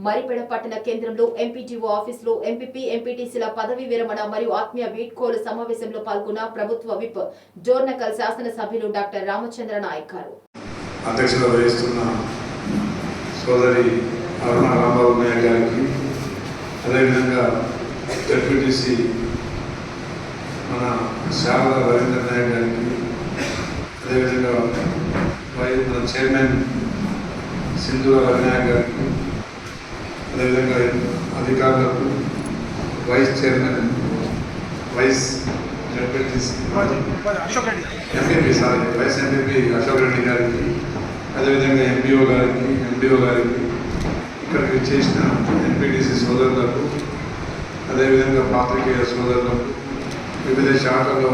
మరిపెడ పట్టణ కేంద్రంలో ఎంపీటీఓ ఆఫీసులో ఎంపీపీ ఎంపీటీసీల పదవి విరమణ మరియు ఆత్మీయ వీడ్కోలు సమావేశంలో పాల్గొన్న ప్రభుత్వ విప్ జోర్నకల్ శాసనసభ్యులు డాక్టర్ రామచంద్ర నాయక్ గారు. అధ్యక్షత వహిస్తున్న సోదరి అరుణ రాంబాబు నాయక్ గారికి అదేవిధంగా డెప్యూటీసీ మన శారద రవీంద్ర నాయక్ గారికి అదేవిధంగా మన చైర్మన్ సింధు రవినాయక్ గారికి అదేవిధంగా అధికారులకు vice chairman vice డెప్యూటీసీ Ashok Reddy MPP sorry vice MPP Ashok Reddy గారికి అదేవిధంగా ఎంపీఓ గారికి ఎంపీఓ గారికి ఇక్కడికి చేసిన ఎంపీటీసీ సోదరులకు అదేవిధంగా పాత్రికేయ సోదరులకు వివిధ శాఖల్లో